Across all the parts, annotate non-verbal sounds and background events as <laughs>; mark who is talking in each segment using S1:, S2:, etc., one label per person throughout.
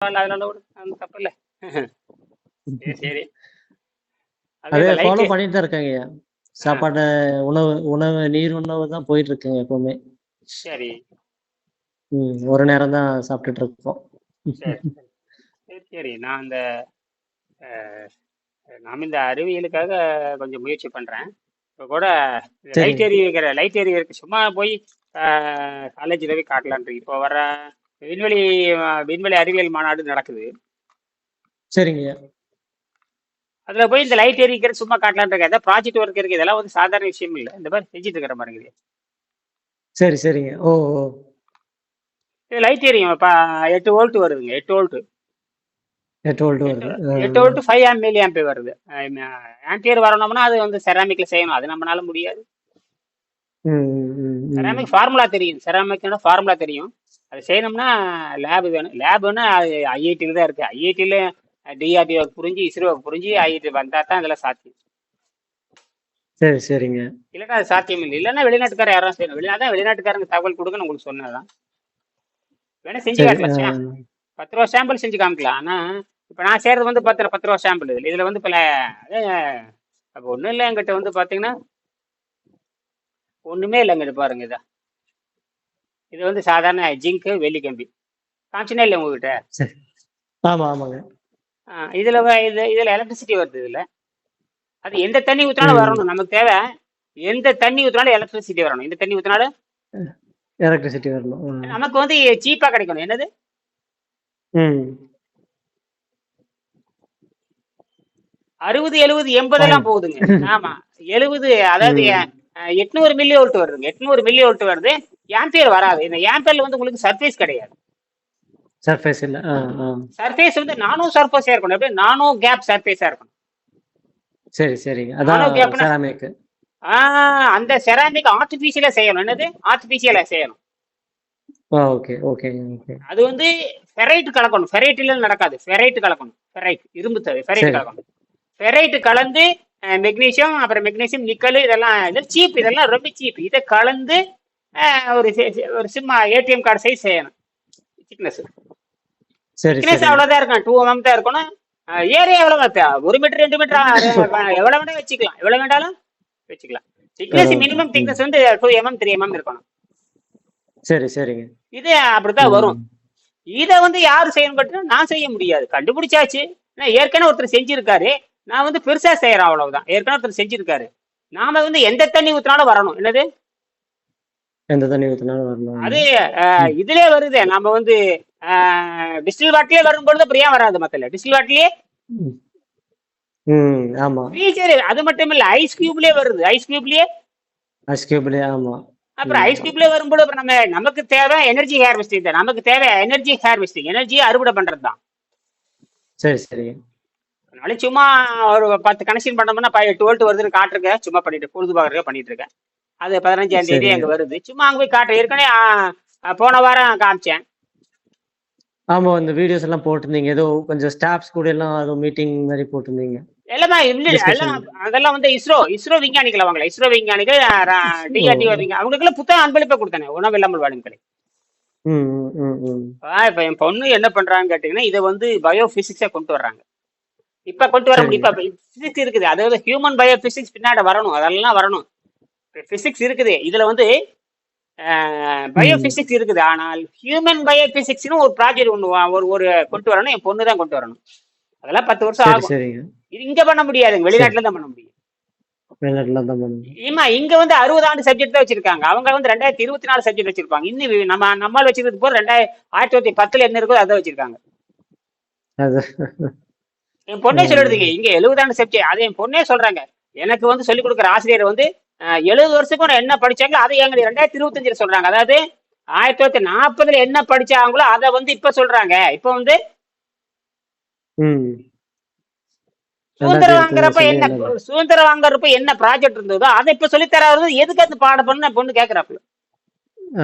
S1: பரவாயில்ல அதனால விடு அது தப்பு இல்ல சரி சரி. அது
S2: அதே
S1: இந்த
S2: ஃபாலோ
S1: லைட்
S2: பண்ணிட்டு தான் இருக்காங்கய்யா சாப்பாடு உணவு உணவு நீர் உணவு தான் போயிட்டு இருக்குங்க எப்பவுமே.
S1: சரி.
S2: ம் ஒரு நேரம் தான் சாப்பிட்டுட்டு இருக்கோம்.
S1: சரி சரி. நான் இந்த நாம இந்த அறிவியலுக்காக கொஞ்சம் முயற்சி பண்றேன். இப்போ கூட லைட்
S2: சரிங்க
S1: எரி வைக்கிற லைட் எரி இருக்கு சும்மா போய் காலேஜில் போய் காட்டலான்ட்டு இப்போ வர விண்வெளி விண்வெளி அறிவியல் மாநாடு நடக்குது.
S2: சரிங்கய்யா
S1: அதுல போய் இந்த லைட் எரிக்கிறது சும்மா காட்டலான் இருக்கேன் ஏதாவது ப்ராஜெக்ட் ஒர்க் இருக்கு. இதெல்லாம் வந்து சாதாரண விஷயம் இல்லை. இந்த மாதிரி செஞ்சுட்டு இருக்கிற மாதிரி இருக்குது.
S2: சரி சரிங்க. ஓ ஓ.
S1: இது லைட் எரியும். இப்போ எட்டு வோல்ட் வருதுங்க. எட்டு வோல்ட்
S2: எட்டு வோல்ட் வருது.
S1: எட்டு வோல்ட் ஃபைவ் ஆம் மில்லி ஆம்பே வருது. ஆம்பியர் வரணும்னா அது வந்து செராமிக்ல செய்யணும். அது நம்மளால முடியாது. செராமிக் ஃபார்முலா தெரியும். செராமிக்னா ஃபார்முலா தெரியும். அது செய்யணும்னா லேப் வேணும். லேப்னா அது ஐஐடியில் தான் இருக்கு. ஐஐடியில் டிஆர்டிஓ புரிஞ்சு இஸ்ரோவுக்கு புரிஞ்சு ஐஐடி வந்தா தான் இதெல்லாம் சாத்தியம்.
S2: சரி சரிங்க.
S1: இல்லைன்னா அது சாத்தியம் இல்லை. இல்லைன்னா வெளிநாட்டுக்கார யாரும் செய்யணும். வெளிநாட்டு வெளிநாட்டுக்காரங்க தகவல் கொடுக்க உங்களுக்கு சொன்னதான் வேணா செஞ்சு காட்டலாம் பத்து ரூபா சாம்பிள் செஞ்சு காமிக்கலாம். ஆனா இப்போ நான் செய்யறது வந்து பத்து பத்து ரூபா சாம்பிள் இதில். இதில் வந்து பல அப்போ ஒன்றும் இல்லை என்கிட்ட வந்து பார்த்தீங்கன்னா ஒன்றுமே இல்லைங்க இது பாருங்க இதா. இது வந்து சாதாரண ஜிங்க்கு வெள்ளி கம்பி காமிச்சினே இல்லை உங்ககிட்ட?
S2: சரி. ஆமா ஆமாங்க.
S1: ஆ, இதுல வ- இது இதுல எலக்ட்ரிசிட்டி வருது இதுல. அது எந்த தண்ணி ஊற்றினாலும்
S2: ம்.
S1: வரணும். நமக்கு தேவை எந்த தண்ணி ஊற்றினாலும் எலக்ட்ரிசிட்டி வரணும். இந்த தண்ணி ஊற்றினாலும்
S2: எலக்ட்ரிசிட்டி வரணும். ம்.
S1: நமக்கு வந்து சீப்பா கிடைக்கணும். என்னது?
S2: ம்.
S1: அறுபது எழுபது எண்பதெல்லாம்
S2: ஆமா.
S1: போகுதுங்க. ஆமா. எழுபது அதாவது
S2: ம்.
S1: அஹ், எட்நூறு மில்லி வோல்ட் வருதுங்க. எட்நூறு மில்லி வோல்ட் வருது. ஆம்பியர் வராது. இந்த ஆம்பியர்ல வந்து உங்களுக்கு சர்ஃபேஸ் கிடையாது.
S2: சர்ஃபேஸ் இல்ல.
S1: சர்ஃபேஸ் வந்து நானும் சர்ஃபேஸா இருக்கணும். எப்படி நானும் கேப் சர்ஃபேஸா இருக்கணும்.
S2: சரி
S1: நானோ
S2: அதான் செராமிக்
S1: ஆஹ் அந்த செராமிக் ஆர்டிபிஷியலா செய்யணும். என்னது? ஆர்டிபிஷியலா செய்யணும்.
S2: ஓகே ஓகே
S1: அது வந்து ஃபெரைட் கலக்கணும். ஃபெரைட்டில நடக்காது. ஃபெரைட் கலக்கணும். ஃபெரைட் இரும்பு தவிர ஃபெரைட்
S2: சரி.
S1: கலக்கணும். ஃபெரைட் கலந்து மெக்னீசியம் அப்புறம் மெக்னீசியம் நிக்கல் இதெல்லாம் இது சீப் இதெல்லாம் ரொம்ப சீப் இதை கலந்து ஒரு ஒரு சிம்மா ஏடிஎம் கார்டு சைஸ் செய்யணும். திக்னஸ்
S2: சரி
S1: திக்னஸ் அவ்வளோதான் இருக்கும் டூ எம்எம் தான் இருக்கணும். ஏரியா எவ்வளோ ஒரு மீட்டர் ரெண்டு <laughs> மீட்டர் எவ்வளோ வேணாலும் வச்சுக்கலாம். எவ்வளோ வேண்டாலும் வச்சுக்கலாம். திக்னஸ் மினிமம் திக்னஸ் வந்து டூ எம்எம் த்ரீ எம்எம் இருக்கணும்.
S2: சரி சரிங்க.
S1: இது அப்படித்தான் வரும். இதை வந்து யாரு செய்யணும் கேட்டா நான் செய்ய முடியாது. கண்டுபிடிச்சாச்சு. நான் ஏற்கனவே ஒருத்தர் செஞ்சிருக்காரு. நான் வந்து பெருசா செய்யறேன் அவ்வளவுதான். ஏற்கனவே ஒருத்தர் செஞ்சிருக்காரு. நாம வந்து எந்த தண்ணி ஊத்தினாலும் வரணும். என்னது?
S2: எந்த தண்ணி ஊற்றினாலும் வரணும்.
S1: அது அஹ், இதுலயே வருது. நம்ம வந்து டிஸ்டில் வாட்டிலே வரும்பொழுது அப்புறம் ஏன் வராது மத்தல டிஸ்டில் வாட்டிலேயே
S2: ம் ம் ஆமா.
S1: ஃப்ரீசர் அது மட்டும் இல்ல ஐஸ் கியூப்லயே வருது. ஐஸ் கியூப்லயே
S2: ஐஸ் கியூப்லேயே ஆமா.
S1: அப்புறம்
S2: ம்.
S1: ஐஸ் கியூப்லயே வரும்போது அப்புறம் நம்ம நமக்கு தேவை எனர்ஜி ஹேர்வெஸ்டிங் தான். நமக்கு தேவை எனர்ஜி ஹேர்வெஸ்டிங் எனர்ஜியை அறுவடை பண்றது தான்.
S2: சரி சரிங்க
S1: அதனால சும்மா ஒரு பத்து கனெக்ஷன் பண்ணோம்னா வோல்ட் வருதுன்னு காட்டுருக்கேன் சும்மா பண்ணிட்டு பொழுது பார்க்கறதுக்கு பண்ணிட்டு இருக்கேன். அது பதினஞ்சாம் தேதி அங்க வருது. சும்மா அங்க போய் காட்டுறேன். ஏற்கனவே ஆ, போன வாரம் காமிச்சேன்.
S2: ஆமா இந்த வீடியோஸ் எல்லாம் போட்டிருந்தீங்க. ஏதோ கொஞ்சம் ஸ்டாஃப்ஸ் கூட எல்லாம் ஏதோ மீட்டிங் மாதிரி போட்டிருந்தீங்க.
S1: எல்லாமே இல்ல எல்லாம்
S2: டிஸ்கஷன்
S1: அதெல்லாம் வந்து இஸ்ரோ இஸ்ரோ விஞ்ஞானிகளை வாங்கல இஸ்ரோ விஞ்ஞானிகள் டிஆர்டிஓ <laughs> விஞ்ஞானி அவங்களுக்குலாம் புத்தகம் அன்பளிப்பை கொடுத்தானே உணவு இல்லாமல் வாழுங்களே
S2: ம் ம் ம் ம்.
S1: இப்ப என் பொண்ணு என்ன பண்றாங்கன்னு கேட்டீங்கன்னா இதை வந்து பயோ பிசிக்ஸா கொண்டு வர்றாங்க. இப்ப கொண்டு வர முடியும்?
S2: சரிங்க
S1: இப்ப பிசிக்ஸ் இருக்குது. அதாவது ஹியூமன் பயோ பிசிக்ஸ் பின்னாடி வரணும். அதெல்லாம் வரணும். பிசிக்ஸ் இருக்குது. இதுல வந்து பயோ
S2: ம்
S1: பிசிக்ஸ் இருக்குது. ஆனால் ஹியூமன் பயோ பிசிக்ஸ்னு ஒரு ப்ராஜெக்ட் ஒன்று ஒரு ஒரு கொண்டு வரணும். என் பொண்ணு தான் கொண்டு வரணும். அதெல்லாம் பத்து வருஷம் ஆகும். இது இங்க பண்ண முடியாதுங்க. வெளிநாட்டுல தான் பண்ண முடியும். ஏமா இங்க வந்து அறுபது ஆண்டு சப்ஜெக்ட் தான் வச்சிருக்காங்க. அவங்க வந்து ரெண்டாயிரத்தி இருபத்தி நாலு சப்ஜெக்ட் வச்சிருப்பாங்க. இன்னும் நம்ம நம்மால் வச்சிருக்கிறது போது ரெண்டாயிரம் ஆயிரத்தி தொள்ளாயிரத்தி பத்துல என்ன இருக்கோ அதை வச்சிருக்காங்க. என் பொண்ணே
S2: ம்
S1: சொல்லிடுதுங்க இங்க எழுபது ஆண்டு சப்ஜெக்ட் அது என் பொண்ணே சொல்றாங்க. எனக்கு வந்து சொல்லிக் கொடுக்குற ஆசிரியர் வந்து எழுபது வருஷத்துக்கும் நான் என்ன படிச்சாங்களோ அதை எங்க ரெண்டாயிரத்தி இருபத்தஞ்சுல சொல்றாங்க. அதாவது ஆயிரத்தி தொள்ளாயிரத்தி நாற்பதுல என்ன படிச்சாங்களோ அதை வந்து இப்ப சொல்றாங்க. இப்ப வந்து சுதந்திரம் வாங்குறப்ப என்ன சுதந்திரம் வாங்குறப்ப என்ன ப்ராஜெக்ட் இருந்ததோ அதை இப்ப சொல்லி தராது எதுக்கு அந்த பாடம் பண்ண பொண்ணு கேக்குறாப்புல.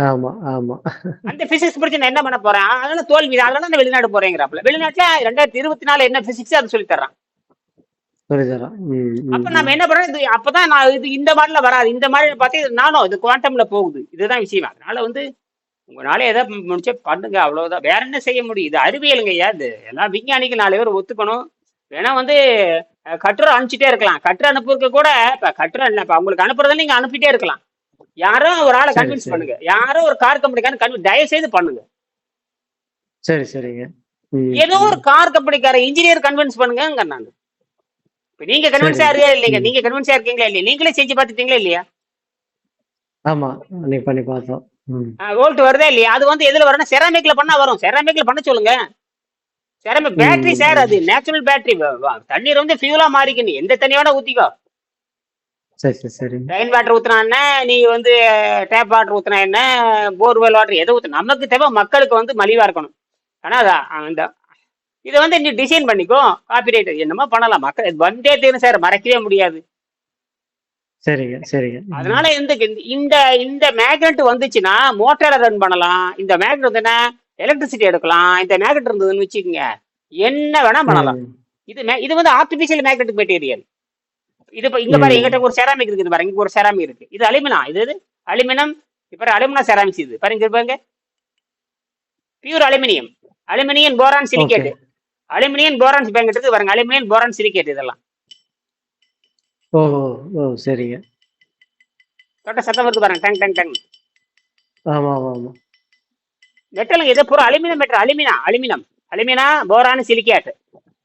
S2: ஆமா ஆமா.
S1: அந்த பிசிக்ஸ் படிச்சு நான் என்ன பண்ண போறேன்? அதனால தோல்வி அதனால நான் வெளிநாடு போறேங்கிறாப்புல. வெளிநாட்டுல ரெண்டாயிரத்தி இருபத்தி நாலு என்ன பிசிக்ஸ் அதை சொல்லி தர்றான். அப்ப நம்ம என்ன பண்றோம் அப்பதான் நான் இது இந்த மாதிரில வராது. இந்த மாதிரி பார்த்து இது நானும் இது குவாண்டம்ல போகுது. இதுதான் விஷயம். அதனால வந்து உங்களால எதை முடிச்சா பண்ணுங்க அவ்வளவுதான். வேற என்ன செய்ய முடியும்? இது அறிவியலுங்க ஐயா இது. எல்லாம் விஞ்ஞானிகள் நாலு பேர் ஒத்துக்கணும். வேணா வந்து கட்டுரை அனுப்பிச்சிட்டே இருக்கலாம். கட்டுரை அனுப்புறதுக்கு கூட இப்ப கட்டுரை இல்லை. இப்ப அவங்களுக்கு அனுப்புறதை நீங்க அனுப்பிட்டே இருக்கலாம். யாரோ ஒரு ஆளை கன்வின்ஸ். பண்ணுங்க. யாரோ ஒரு கார் கம்பெனிக்காரன் கன்வின்ஸ் தயவு செய்து பண்ணுங்க.
S2: சரி சரிங்க.
S1: ஏதோ ஒரு கார் கம்பெனிக்கார இன்ஜினியர் கன்வின்ஸ் பண்ணுங்க நான். இப்ப நீங்க கன்வின்ஸ். ஆகிறீங்க இல்லைங்க. நீங்க கன்வின்ஸ் இருக்கீங்களா இல்லையா? நீங்களே செஞ்சு பார்த்துட்டீங்களா இல்லையா?
S2: ஆமா. அன்னைக்கு பண்ணி பார்த்தோம்.
S1: வோல்ட் வருதா இல்லையா? அது வந்து எதுல வரும்னா செராமிக்ல பண்ணா வரும். செராமிக்ல பண்ண சொல்லுங்க. Ceramic battery sir. அது நேச்சுரல் பேட்டரி தண்ணீர் வந்து ஃபியூலா மாறிக்க நீ எந்த தண்ணி வேணா ஊத்திக்கோ.
S2: சரி சரி சரி.
S1: ரெயின் வாட்டர் ஊத்துனா என்ன? நீ வந்து டேப் வாட்டர் ஊத்துனா என்ன? போர்வெல் வாட்டர் எதை ஊத்து நமக்கு தேவை மக்களுக்கு வந்து மலிவா இருக்கணும். ஆனா அந்த இதை வந்து நீ டிசைன் பண்ணிக்கோ காப்பிரைட் என்னமோ பண்ணலாம். மக்கள் வந்தே தீரும் சார் மறைக்கவே முடியாது.
S2: சரிங்க சரிங்க.
S1: அதனால இந்த இந்த இந்த மேக்னெட் வந்துச்சுன்னா மோட்டாரை ரன் பண்ணலாம். இந்த மேக்னெட் வந்து என்ன? எலக்ட்ரிசிட்டி எடுக்கலாம். இந்த மேக்னெட் இருந்ததுன்னு வச்சுக்கோங்க. என்ன வேணா பண்ணலாம். இது இது வந்து ஆர்டிபிஷியல் மேக்னெட்டிக் மெட்டீரியல் இது இப்ப இங்க பாரு. எங்கிட்ட ஒரு செராமிக் இருக்குது பாருங்க இங்க ஒரு செராமிக் இருக்கு. இது அலுமினம் இது இது அலுமினம் இப்ப அலுமினா செராமிக்ஸ் இது. பாருங்க பாருங்க. Pure aluminium. Aluminium boron silicate. Aluminium boron banquet இருக்கு பாருங்க. அலுமினியம் போரான் சிலிகேட் இதெல்லாம்.
S2: ஓ ஓ, சரிங்க.
S1: தொட்ட சத்தம் வருது பாருங்க. டங் டங் டங்.
S2: ஆமா ஆமா ஆமா.
S1: மெட்டலுங்க இது பூரா aluminium metal alumina aluminium. Alumina boron silicate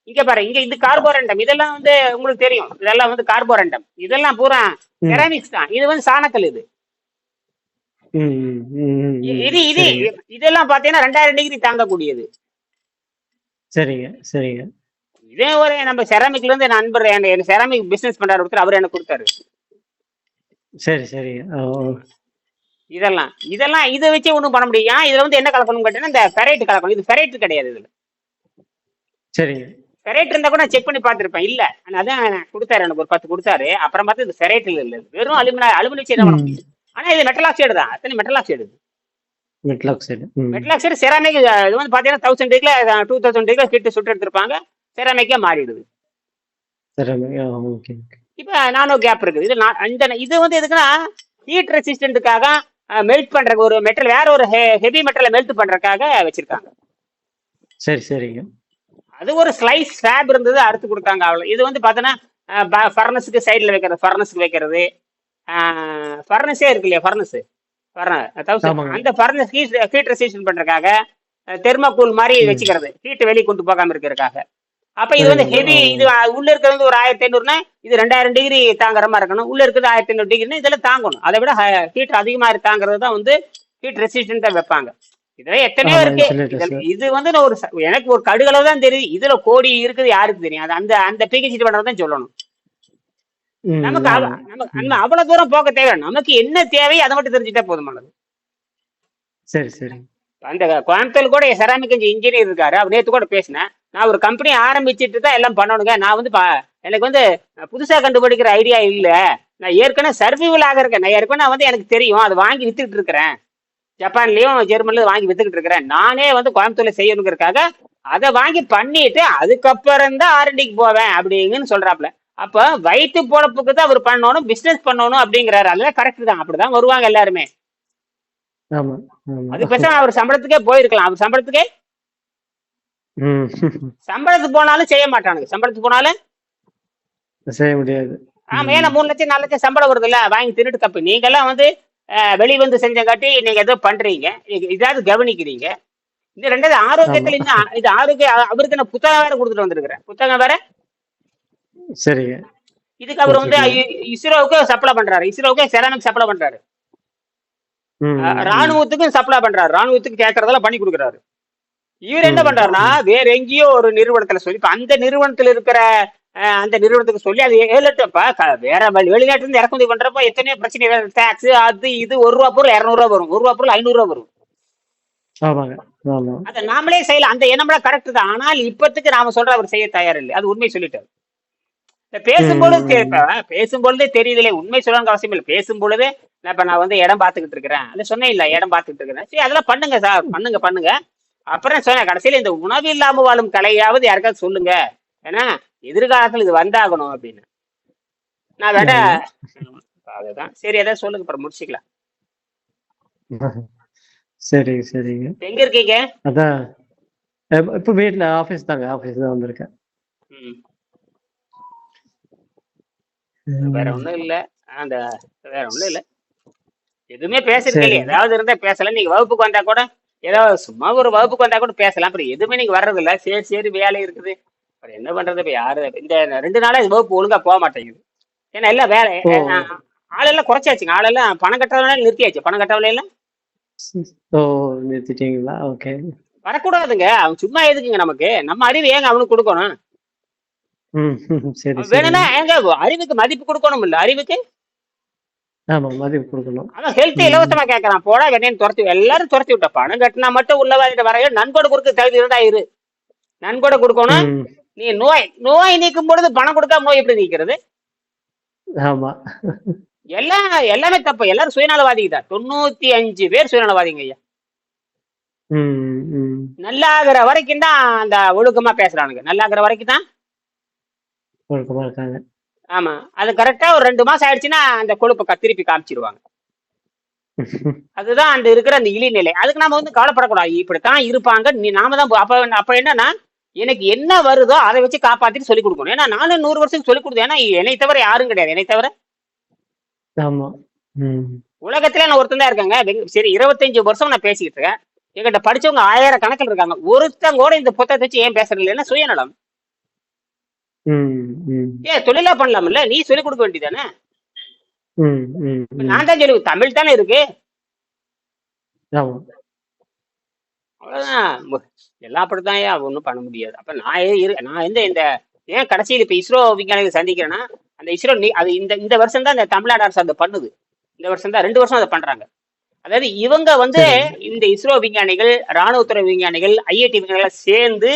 S1: இங்க பாரு இங்க இது கார்போரண்டம். இதெல்லாம் வந்து உங்களுக்கு தெரியும். இதெல்லாம் வந்து கார்போரண்டம். இதெல்லாம் பூரா. செராமிக்ஸ் தான். இது வந்து சாணக்கல் இது. இது இது இதெல்லாம் பாத்தீங்கன்னா ரெண்டாயிரம் டிகிரி தாங்கக்கூடியது.
S2: சரிங்க சரிங்க.
S1: இதே ஒரு நம்ம செராமிக்ல இருந்து என் நண்பர் என் செராமிக் பிசினஸ் பண்றாரு ஒருத்தர் அவர் எனக்கு கொடுத்தாரு.
S2: சரி ஓ.
S1: இதெல்லாம் இதெல்லாம் இதை வச்சு ஒண்ணும் பண்ண முடியும். இதுல வந்து என்ன கலக்கணும் கேட்டீங்கன்னா இந்த ஃபெரைட் கலக்கணும். இது ஃபெரைட் கிடையாது இதுல.
S2: சரிங்க.
S1: ஃபெரைட் இருந்தா கூட நான் செக் பண்ணி பார்த்திருப்பேன். இல்ல. ஆனா அதான் கொடுத்தாரு எனக்கு. ஒரு பத்து கொடுத்தாரு. அப்புறம் பார்த்து இது ஃபெரைட் இல்ல. வெறும் அலுமினா அலுமினியம் முடியும். ஆனா இது மெட்டல் ஆக்சைடு தான். அத்தனை மெட்டல் ஆக்சைடு
S2: மெட்டல் ஆக்சைடு ம்.
S1: மெட்டல் ஆக்சைடு செராமிக் இது வந்து பாத்தீங்கன்னா தௌசண்ட் டிகிரில டூ தௌசண்ட் டிகிரில கிட்ட சுட்டு எடுத்திருப்பாங்க. செராமிக்கா மாறிடுது.
S2: ஓகே
S1: இப்போ நானோ கேப் இருக்குது. இது நான் இந்த இது வந்து எதுக்குன்னா ஹீட் ரெசிஸ்டன்ட்டுக்காக மெல்ட் பண்றதுக்கு ஒரு மெட்டல் வேற ஒரு ஹெவி மெட்டலை மெல்ட் பண்றதுக்காக வச்சிருக்காங்க.
S2: சரி சரிங்க
S1: அது ஒரு ஸ்லைஸ் ஃபேப் இருந்தது அறுத்து கொடுத்தாங்க அவ்வளோ இது வந்து பார்த்தோன்னா ஃபர்னஸுக்கு சைடில் வைக்கிறது ஃபர்னஸுக்கு வைக்கிறது. ஃபர்னஸே இருக்கு இல்லையா ஃபர்னஸ். அந்த ஃபர்னஸ் ஹீட் ஹீட் ரெசிஸ்டன் பண்றதுக்காக தெர்மாக்கூல் மாதிரி. வச்சுக்கிறது. ஹீட் வெளியே கொண்டு போகாம இருக்கிறதுக்காக. அப்ப இது வந்து ஹெவி. இது உள்ள இருக்கிறது ஒரு ஆயிரத்தி ஐநூறுனா இது ரெண்டாயிரம் டிகிரி தாங்குற மாதிரி இருக்கணும். உள்ள இருக்கிறது ஆயிரத்தி ஐநூறு டிகிரினா இதெல்லாம் தாங்கணும். அதை விட ஹீட் அதிகமா தாங்கிறது தான் வந்து ஹீட் ரெசிஸ்டன்டா வைப்பாங்க. இதுல எத்தனையோ இருக்கு. இது வந்து நான் ஒரு எனக்கு ஒரு கடுகளவு தான் தெரியுது. இதுல கோடி இருக்குது யாருக்கு தெரியும்? அது அந்த அந்த பிஹெச்டி பண்றது தான் சொல்லணும். நமக்கு நம்ம அவ்வளவு தூரம் போக தேவை நமக்கு என்ன தேவையோ அதை மட்டும் தெரிஞ்சுட்டா போதுமானது
S2: சரி சரி.
S1: அந்த கோயம்புத்தூர் கூட செராமிக் இன்ஜினியர் இருக்காரு. அவர் நேத்து கூட பேசினேன். நான் ஒரு கம்பெனி ஆரம்பிச்சிட்டு தான் எல்லாம் பண்ணணுங்க. நான் வந்து எனக்கு வந்து புதுசா கண்டுபிடிக்கிற ஐடியா இல்ல. நான் ஏற்கனவே சர்வைவல் ஆக இருக்கேன். நான் ஏற்கனவே நான் வந்து எனக்கு தெரியும். அதை வாங்கி வித்துக்கிட்டு இருக்கிறேன். ஜப்பான்லயும் ஜெர்மன்லயும் வாங்கி வித்துக்கிட்டு இருக்கிறேன். நானே வந்து கோயம்புத்தூர்ல செய்யணுங்கிறதுக்காக அதை வாங்கி பண்ணிட்டு அதுக்கப்புறம் தான் ஆர்என்டிக்கு போவேன் அப்படிங்கன்னு சொல்றாப்ல. அப்ப வயிற்று பொழப்புக்கு தான் அவர் பண்ணணும் பிசினஸ் பண்ணணும் அப்படிங்கிறாரு. அதெல்லாம் கரெக்ட் தான். அப்படிதான் வருவாங்க எல்லாருமே. அது பேசாம அவர் சம்பளத்துக்கே போயிருக்கலாம். அவர் சம்பளத்துக்கே? சம்பளத்துக்கு போனாலும் செய்ய மாட்டானுங்க. சம்பளத்துக்கு போனாலும்?
S2: செய்ய முடியாது.
S1: ஆமா ஏன்னா மூணு லட்சம் நாலு லட்சம் சம்பளம் வருது இல்ல வாங்கி திருட்டு தப்பு. நீங்க எல்லாம் வந்து அஹ், வெளி வந்து செஞ்சங்காட்டி நீங்க ஏதோ பண்றீங்க. இது- இதாவது கவனிக்கிறீங்க. இது ரெண்டாவது ஆரோக்கியத்துல இன்னும் இது ஆரோக்கிய அவருக்கு நான் புத்தகம் வேற கொடுத்துட்டு வந்திருக்கிறேன். புத்தகம் வேற?
S2: சரிங்க.
S1: இதுக்கு அவர் வந்து இஸ்ரோவுக்கு சப்ளை பண்றாரு. இஸ்ரோவுக்கு செராமிக் சப்ளை பண்றாரு. ராணுவத்துக்கும் சப்ளை பண்றாரு. ராணுவத்துக்கு கேட்கறதெல்லாம் பண்ணி கொடுக்குறாரு. இவர் என்ன பண்றாருன்னா வேற எங்கேயோ ஒரு நிறுவனத்துல சொல்லி இப்ப அந்த நிறுவனத்துல இருக்கிற அந்த நிறுவனத்துக்கு சொல்லி அது ஏழு எட்டு இப்ப க- வேற வெளி- வெளிநாட்டுல இருந்து இறக்குமதி பண்றப்ப எத்தனையோ பிரச்சனை டாக்ஸ் அது இது ஒரு ரூபா பொருள் இருநூறு ரூபா வரும். ஒரு ரூபா பொருள் ஐநூறு ரூபா வரும். அதை நாமளே செய்யலாம். அந்த எண்ணம்லாம் கரெக்ட் தான். ஆனால் இப்பத்துக்கு நாம சொல்ற அவர் செய்ய தயார் இல்லை அது உண்மை சொல்லிட்டாரு. பேசும்பொழுது பேசும்பொழுதே தெரியுதுலே உண்மை சொல்லணுங்க அவசியம் இல்லை. பேசும்பொழுது நான் இப்ப நான் வந்து இடம் பார்த்துக்கிட்டு இருக்கிறேன். அது சொன்னேன் இல்ல இடம் பார்த்துக்கிட்டு இருக்கிறேன். சரி அதெல்லாம் பண்ணுங்க சார். பண்ணுங்க பண்ணுங்க. அப்புறம் சொன்னேன் கடைசியில இந்த உணவு இல்லாம வாழும் கலையாவது யாருக்காவது சொல்லுங்க. ஏன்னா எதிர்காலத்துல இது வந்தாகணும் அப்படின்னு. நான் வேணா அதுதான் சரி ஏதாவது சொல்லுங்க. அப்புறம் முடிச்சுக்கலாம்.
S2: சரிங்க சரிங்க
S1: எங்க இருக்கீங்க?
S2: அதான். இப்ப- வீட்ல ஆபீஸ் தாங்க. ஆபீஸ் தான் வந்திருக்கேன்.
S1: வேற ஒண்ணும் இல்ல. அந்த வேற ஒண்ணும் இல்ல. எதுவுமே பேசுறதுக்கு
S2: சரி.
S1: இல்லையா ஏதாவது இருந்தா பேசலாம். நீங்க வகுப்புக்கு வந்தா கூட ஏதோ சும்மா ஒரு வகுப்புக்கு வந்தா கூட பேசலாம். அப்புறம் எதுவுமே நீங்க வர்றது இல்ல சரி சரி வேலை இருக்குது. அப்புறம் என்ன பண்றது? இப்ப யாரு? இந்த ரெண்டு நாளா இது வகுப்பு ஒழுங்கா போக மாட்டேங்குது. ஏன்னா எல்லாம் வேலை.
S2: ஓ.
S1: அஹ், ஆளெல்லாம் குறைச்சாச்சுங்க ஆளெல்லாம் பணம் கட்டவனால நிறுத்தியாச்சு. பணம் கட்டவலை எல்லாம்
S2: ஓ நிறுத்திட்டீங்களா? ஓகே.
S1: வரக்கூடாதுங்க. அவன் சும்மா எதுக்குங்க நமக்கு? நம்ம அறிவு ஏங்க அவனுக்கு கொடுக்கணும்?
S2: ம் சரி
S1: அவன்
S2: சரி.
S1: வேணும்னா ஏங்க அறிவுக்கு மதிப்பு கொடுக்கணும் இல்ல அறிவுக்கு?
S2: ஆமா மதிப்பு கொடுக்கணும்.
S1: அவன் ஹெல்த்
S2: ம்.
S1: இலவசமா கேட்கறான் போடா வெண்ணேன்னு துரத்தி எல்லாரும் துரத்தி விட்ட பணம் கட்டினா மட்டும் உள்ள வாங்கிட்டு வரைய நன்கொடை கொடுக்க தகுதி இருந்தா இரு. நன்கொடை கொடுக்கணும்.
S2: ம்,
S1: நீ நோய் நோய் நீக்கும் பொழுது பணம் கொடுக்காம நோய் எப்படி நீக்கிறது?
S2: ஆமா.
S1: எல்லாம் எல்லாமே தப்பு. எல்லாரும் சுயநலவாதிங்க தான் தொண்ணூத்தி அஞ்சு பேர் சுயநலவாதிங்க ஐயா.
S2: ம் ம்.
S1: நல்லாகிற வரைக்கும் தான் அந்த ஒழுக்கமா பேசுறானுங்க. நல்லாகிற வரைக்கும் தான்
S2: ஒழுக்கமா இருக்காங்க.
S1: ஆமா. அது கரெக்டா ஒரு ரெண்டு மாசம் ஆயிடுச்சுன்னா அந்த கொழுப்பை க- திருப்பி காமிச்சிருவாங்க. <laughs> அதுதான் அந்த இருக்கிற அந்த இழிநிலை. அதுக்கு நாம வந்து கவலைப்படக்கூடாது. இப்படித்தான் இருப்பாங்க. நீ நாம தான் அப்ப அப்ப என்னன்னா எனக்கு என்ன வருதோ அதை வச்சு காப்பாத்திட்டு சொல்லி கொடுக்கணும். ஏன்னா நானும் நூறு வருஷம் சொல்லி கொடுத்தேன். ஏன்னா என்னை தவிர யாரும் கிடையாது. என்னை தவிர
S2: ஆமா.
S1: உலகத்துல நான் ஒருத்தன் தான் இருக்காங்க. சரி இருபத்தஞ்சு வருஷம் நான் பேசிக்கிட்டு இருக்கேன். என்கிட்ட படிச்சவங்க ஆயிரம் கணக்கில் இருக்காங்க. ஒருத்தங்க கூட இந்த புத்தகத்தை வச்சு ஏன் பேசுறது இல்லைன்னா சுயநலம். ஏன் தொழிலா பண்ணலாம்ல? நீ சொல்லி கொடுக்க வேண்டியதானே. நான் தான் சொல்லி தமிழ் தானே இருக்கு? அவ்வளவுதான். எல்லாம் அப்படித்தான் ஏன் ஒன்றும் பண்ண முடியாது. அப்ப நான் இரு நான் எந்த இந்த ஏன் கடைசியில் இப்ப இஸ்ரோ விஞ்ஞானிகள் சந்திக்கிறேன்னா அந்த இஸ்ரோ நீ அது இந்த இந்த வருஷம் தான் இந்த தமிழ்நாடு அரசு அதை பண்ணுது. இந்த வருஷம் தான் ரெண்டு வருஷம் அதை பண்றாங்க. அதாவது இவங்க வந்து இந்த இஸ்ரோ விஞ்ஞானிகள் ராணுவத்துறை விஞ்ஞானிகள் ஐஐடி விஞ்ஞானிகள் சேர்ந்து